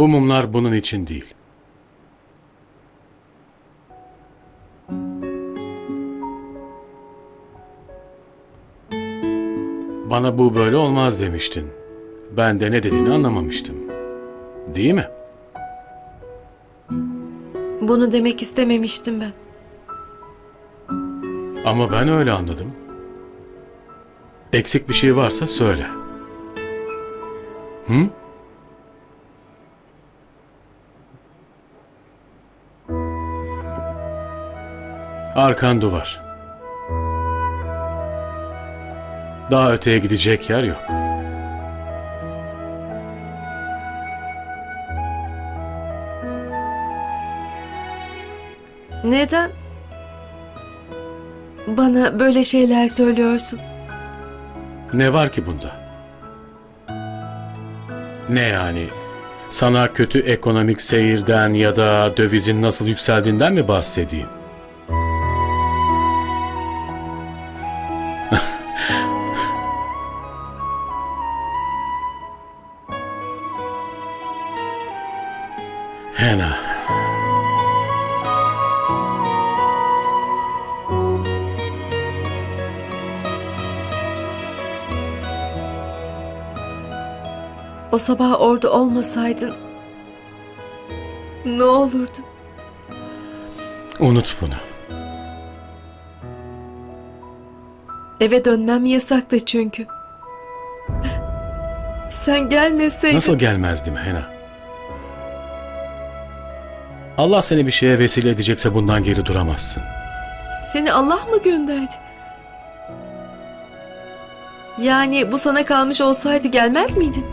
Bu mumlar bunun için değil. Bana bu böyle olmaz demiştin. Ben de ne dediğini anlamamıştım. Değil mi? Bunu demek istememiştim ben. Ama ben öyle anladım. Eksik bir şey varsa söyle. Hı? Arkan duvar. Daha öteye gidecek yer yok. Neden? Bana böyle şeyler söylüyorsun. Ne var ki bunda? Ne yani? Sana kötü ekonomik seyirden ya da dövizin nasıl yükseldiğinden mi bahsedeyim? Hena. O sabah orada olmasaydın ne olurdu? Unut bunu. Eve dönmem yasaktı çünkü. Sen gelmeseydin... Nasıl gelmezdim Hena? Allah seni bir şeye vesile edecekse bundan geri duramazsın. Seni Allah mı gönderdi? Yani bu sana kalmış olsaydı gelmez miydin?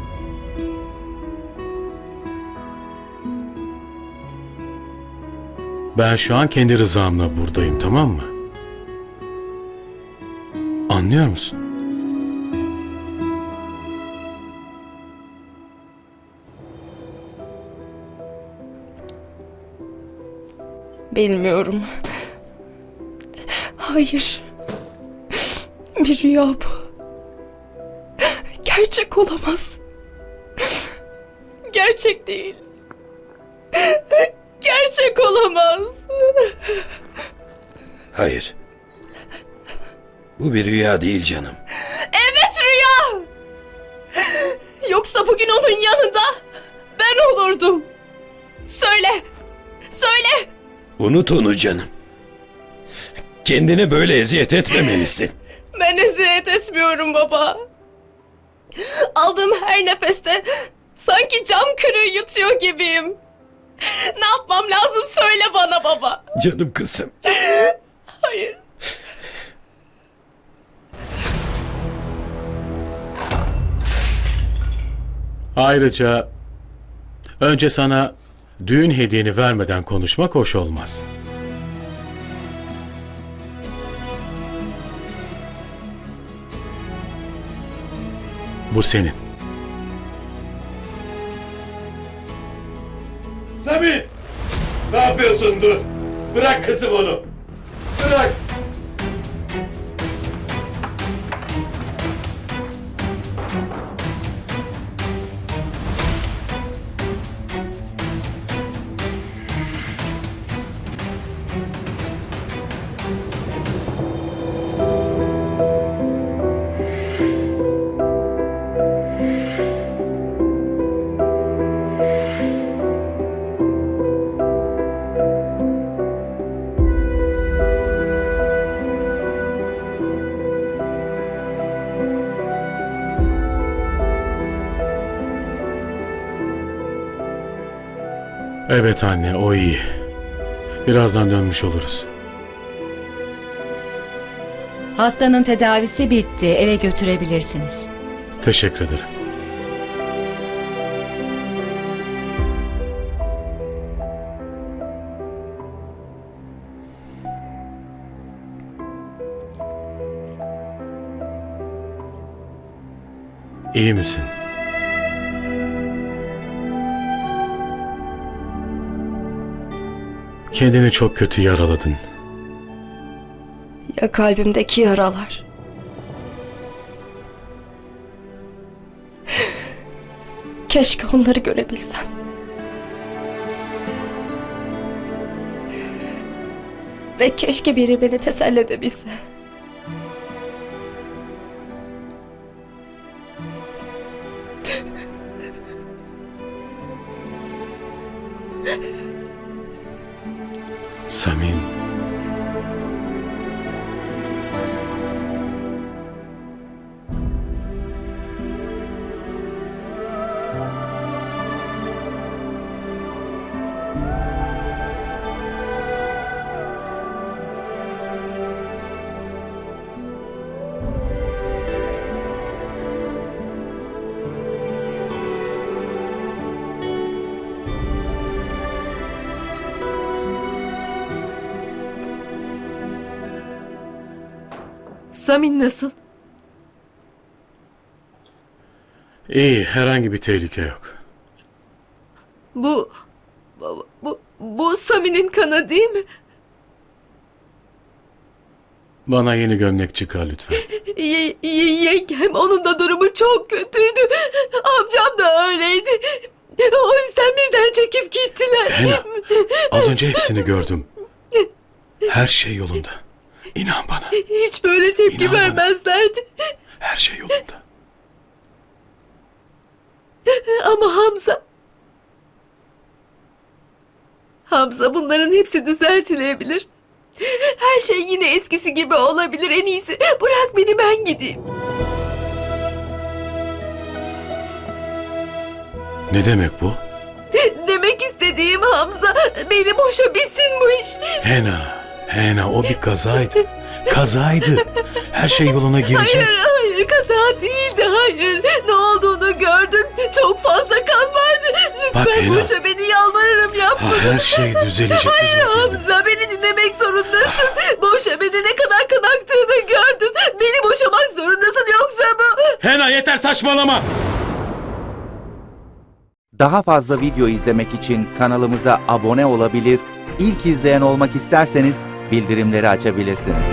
Ben şu an kendi rızamla buradayım tamam mı? Anlıyor musun? Bilmiyorum. Hayır. Bir rüya bu. Gerçek olamaz. Gerçek değil. Gerçek olamaz. Hayır. Bu bir rüya değil canım. Evet rüya. Yoksa bugün onun yanında ben olurdum. Söyle. Söyle. Unut onu canım. Kendine böyle eziyet etmemelisin. Ben eziyet etmiyorum baba. Aldığım her nefeste sanki cam kırığı yutuyor gibiyim. Ne yapmam lazım söyle bana baba. Canım kızım. Hayır. Ayrıca önce sana düğün hediyeni vermeden konuşmak hoş olmaz. Bu senin. Sami! Ne yapıyorsun dur? Bırak kızım onu. Evet anne, o iyi. Birazdan dönmüş oluruz. Hastanın tedavisi bitti. Eve götürebilirsiniz. Teşekkür ederim. İyi misin? Kendini çok kötü yaraladın. Ya kalbimdeki yaralar? Keşke onları görebilsen. Ve keşke biri beni teselli edebilse. Samin. Samin nasıl? İyi, herhangi bir tehlike yok. Bu, bu, bu, bu Samin'in kanı değil mi? Bana yeni gömlek çıkar lütfen. Ye, ye- yengem onun da durumu çok kötüydü. Amcam da öyleydi. O yüzden birden çekip gittiler. Hena, az önce hepsini gördüm. Her şey yolunda. İnan bana, Hiç böyle tepki İnan bana. vermezlerdi. her şey yolunda. Ama Hamza... Hamza bunların hepsi düzeltilebilir. Her şey yine eskisi gibi olabilir en iyisi. Bırak beni ben gideyim. Ne demek bu? Demek istediğim Hamza beni boşa bilsin bu iş. Hena, Hena o bir kazaydı. Kazaydı. Her şey yoluna girecek. Hayır hayır kaza değildi hayır. Ne olduğunu gördün. Çok fazla kan vardı. Lütfen Bak Hena. boşa beni yalvarırım yapma. Ha, her şey düzelecek. Hayır üzülme. Hamza beni dinlemek zorundasın. Boşa beni ne kadar kan aktığını gördün. Beni boşamak zorundasın yoksa bu... Hena yeter saçmalama. Daha fazla video izlemek için kanalımıza abone olabilir, ilk izleyen olmak isterseniz bildirimleri açabilirsiniz.